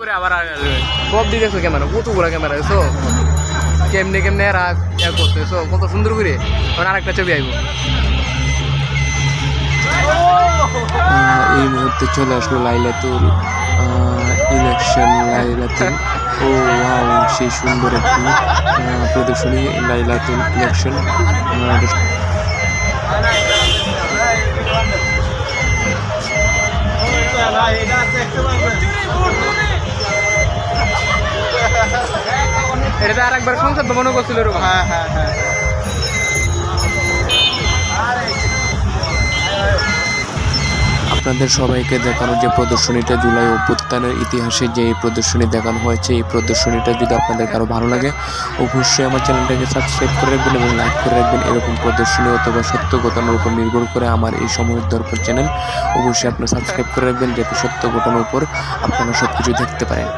করে আবার সব দেখছ ক্যামেরা কতগুলো ক্যামেরা দেখছ কেমনে কেমনে এরা ইয়া করতেছো কত সুন্দর করে। আরেকটা ছবি আইব। এই মুহূর্তে চলে আসলো লাইলাতুল ইলেকশন লাইলাতুল। ও ওয়াও সেই সুন্দর একটি প্রদর্শনী লাইলাতুল ইলেকশন এটা আর একবার সংসদ ভবনও করছিল এরকম। হ্যাঁ হ্যাঁ হ্যাঁ। আপনাদের সবাইকে দেখানো যে প্রদর্শনীটা জুলাই অভ্যুত্থানের ইতিহাসে যে এই প্রদর্শনী দেখানো হয়েছে এই প্রদর্শনীটা যদি আপনাদের কারও ভালো লাগে অবশ্যই আমার চ্যানেলটাকে সাবস্ক্রাইব করে রাখবেন এবং লাইক করে রাখবেন। এরকম প্রদর্শনী অথবা সত্য ঘটনার উপর নির্ভর করে আমার এই সময়ের দরকার চ্যানেল অবশ্যই আপনারা সাবস্ক্রাইব করে রাখবেন যাতে সত্য ঘটনার উপর আপনারা সব কিছু দেখতে পারেন।